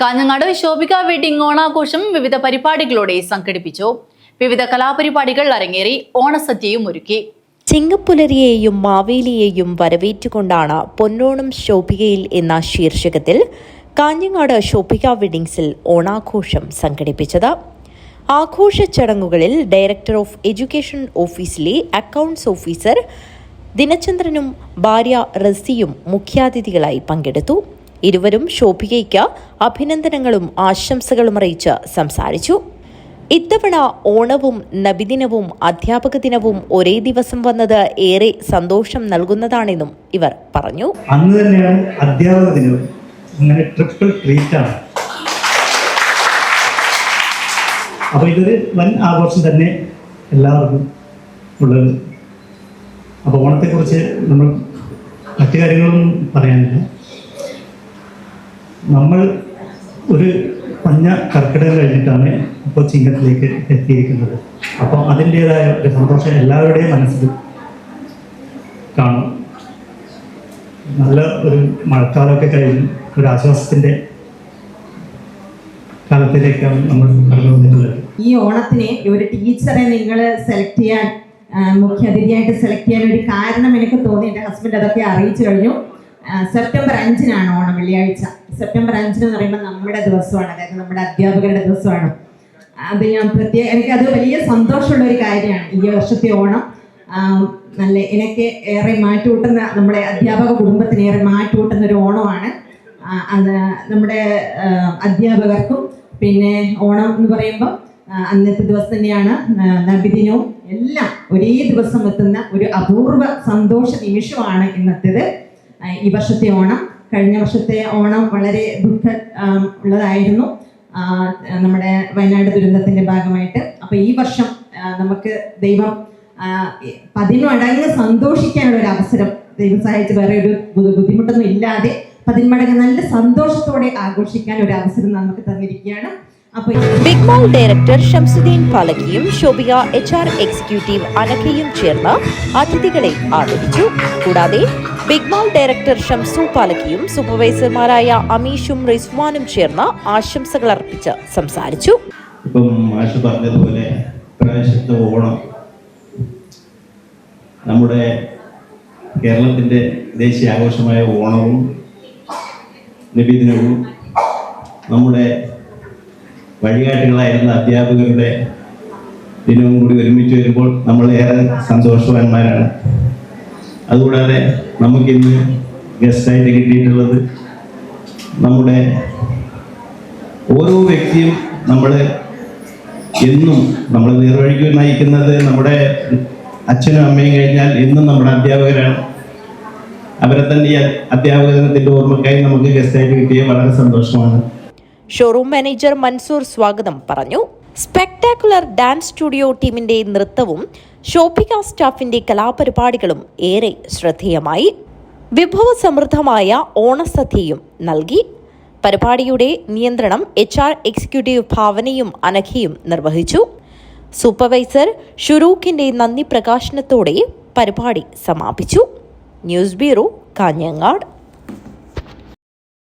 Kanhangad Shobhika wedding ഓണാഘോഷം വിവിധ പരിപാടികളോടെ സംഘടിപ്പിച്ചു. വിവിധ കലാപരിപാടികൾ അരങ്ങേറി ഓണസദ്യയും ഒരുക്കി. ചിങ്ങപ്പുലരിയെയും മാവേലിയെയും വരവേറ്റുകൊണ്ടാണ് പൊന്നോണം ശോഭികയിൽ എന്ന ശീർഷകത്തിൽ കാഞ്ഞങ്ങാട് ശോഭിക വെഡിങ്സിൽ ഓണാഘോഷം സംഘടിപ്പിച്ചത്. ആഘോഷ ചടങ്ങുകളിൽ ഡയറക്ടർ ഓഫ് എഡ്യൂക്കേഷൻ ഓഫീസിലെ അക്കൗണ്ട്സ് ഓഫീസർ ദിനചന്ദ്രനും ഭാര്യ റസിയും മുഖ്യാതിഥികളായി പങ്കെടുത്തു. ഇരുവരും ശോഭികയ്ക്ക് അഭിനന്ദനങ്ങളും ആശംസകളും അറിയിച്ച് സംസാരിച്ചു. ഇത്തവണ ഓണവും നബിദിനവും അധ്യാപക ദിനവും ഒരേ ദിവസം വന്നത് ഏറെ സന്തോഷം നൽകുന്നതാണെന്നും ഇവർ പറഞ്ഞു. അന്ന് തന്നെയാണ് അധ്യാപക ദിനവും. അങ്ങനെ ട്രിപ്പിൾ ട്രീറ്റ് ആണ്. അപ്പൊ ഇതൊരു വൻ ആഘോഷം തന്നെ എല്ലാവർക്കും ഉള്ളത്. അപ്പൊ ഓണത്തെക്കുറിച്ച് നമ്മൾ മറ്റു കാര്യങ്ങളൊന്നും പറയാനില്ല. നമ്മൾ ഒരു മഞ്ഞ കർക്കിടകം കഴിഞ്ഞിട്ടാണ് ഇപ്പോൾ ചിങ്ങത്തിലേക്ക് എത്തിയിരിക്കുന്നത്. അപ്പോൾ അതിന്റെതായ ഒരു സന്തോഷം എല്ലാവരുടെയും മനസ്സിൽ കാണും. നല്ല ഒരു മഴക്കാലമൊക്കെ കഴിഞ്ഞ് ഒരു ആശ്വാസത്തിന്റെ കാലത്തിലേക്കാണ് നമ്മൾ കടന്നു വന്നിട്ടുള്ളത്. ഈ ഓണത്തിന് ഒരു ടീച്ചറെ നിങ്ങൾ സെലക്ട് ചെയ്യാൻ മുഖ്യ മുഖ്യാതിഥിയായിട്ട് സെലക്ട് ചെയ്യാൻ ഒരു കാരണം എനിക്ക് തോന്നി. എന്റെ ഹസ്ബൻഡ് അതൊക്കെ അറിയിച്ചു കഴിഞ്ഞു. സെപ്റ്റംബർ അഞ്ചിനാണ് ഓണം വെള്ളിയാഴ്ച. സെപ്റ്റംബർ അഞ്ചിന് എന്ന് പറയുമ്പോൾ നമ്മുടെ ദിവസമാണ് അതായത് നമ്മുടെ അധ്യാപകരുടെ ദിവസമാണ്. അത് ഞാൻ പ്രത്യേക അത് വലിയ സന്തോഷമുള്ള ഒരു കാര്യമാണ്. ഈ വർഷത്തെ ഓണം നല്ല എനിക്ക് ഏറെ മാറ്റൂട്ടുന്ന നമ്മുടെ അധ്യാപക കുടുംബത്തിന് ഏറെ മാറ്റൂട്ടുന്ന ഒരു ഓണമാണ്. അത് നമ്മുടെ അധ്യാപകർക്കും പിന്നെ ഓണം എന്ന് പറയുമ്പോൾ അന്നത്തെ ദിവസം തന്നെയാണ് നബിദിനവും എല്ലാം ഒരേ ദിവസം എത്തുന്ന ഒരു അപൂർവ സന്തോഷ നിമിഷമാണ് ഇന്നത്തേത് ഈ വർഷത്തെ ഓണം. കഴിഞ്ഞ വർഷത്തെ ഓണം വളരെ ദുഃഖ ഉള്ളതായിരുന്നു. നമ്മുടെ വയനാട് ദുരന്തത്തിന്റെ ഭാഗമായിട്ട്. അപ്പൊ ഈ വർഷം നമുക്ക് ദൈവം പതിന്മടങ്ങ് സന്തോഷിക്കാനുള്ള ഒരു അവസരം ദൈവം സഹായിച്ച് വേറെ ഒരു ബുദ്ധി- ബുദ്ധിമുട്ടൊന്നും ഇല്ലാതെ പതിന്മടങ്ങ് നല്ല സന്തോഷത്തോടെ ആഘോഷിക്കാൻ ഒരു അവസരം നമുക്ക് തന്നിരിക്കുകയാണ്. ബിഗ് മോൾ ഡയറക്ടർ ഷംസുദ്ദീൻ പാലക്കിയും ശോഭിക എച്ച് ആർ എക്സിക്യൂട്ടീവ് അനഖയും ചേർന്ന് അതിഥികളെ ആദരിച്ചു. കൂടാതെ ബിഗ് മാൾ ഡയറക്ടർ ഷംസു പാലക്കിയും സൂപ്പർവൈസർമാരായ അമീഷും റിസ്വാനും ചേർന്ന് ആശംസകൾ അർപ്പിച്ച് സംസാരിച്ചു. പറഞ്ഞതുപോലെ ഓണം നമ്മുടെ കേരളത്തിന്റെ ദേശീയ ആഘോഷമായ ഓണവും നബിദിനവും നമ്മുടെ വഴികാട്ടികളായിരുന്ന അധ്യാപകരുടെ ദിനവും കൂടി ഒരുമിച്ച് വരുമ്പോൾ നമ്മൾ ഏറെ സന്തോഷവാന്മാരാണ്. അതുകൂടാതെ നമുക്കിന്ന് ഗസ്റ്റായിട്ട് കിട്ടിയിട്ടുള്ളത് നമ്മുടെ ഓരോ വ്യക്തിയും നമ്മൾ എന്നും നമ്മൾ നേർവഴിക്ക് നയിക്കുന്നത് നമ്മുടെ അച്ഛനും അമ്മയും കഴിഞ്ഞാൽ എന്നും നമ്മുടെ അധ്യാപകരാണ്. അവരെ തന്നെ ഈ അധ്യാപക ദിനത്തിന്റെ ഓർമ്മക്കായി നമുക്ക് ഗസ്റ്റായിട്ട് കിട്ടിയ വളരെ സന്തോഷമാണ്. ഷോറൂം മാനേജർ മൻസൂർ സ്വാഗതം പറഞ്ഞു. സ്പെക്ടാക്കുലർ ഡാൻസ് സ്റ്റുഡിയോ ടീമിന്റെ നൃത്തവും ശോഭിക സ്റ്റാഫിന്റെ കലാപരിപാടികളും ഏറെ ശ്രദ്ധേയമായി. വിഭവസമൃദ്ധമായ ഓണസദ്യയും നൽകി. പരിപാടിയുടെ നിയന്ത്രണം എച്ച് ആർ എക്സിക്യൂട്ടീവ് ഭാവനയും അനഘയും നിർവഹിച്ചു. സൂപ്പർവൈസർ ഷുറൂഖിന്റെ നന്ദി പ്രകാശനത്തോടെ പരിപാടി സമാപിച്ചു. News bureau Kanhangad.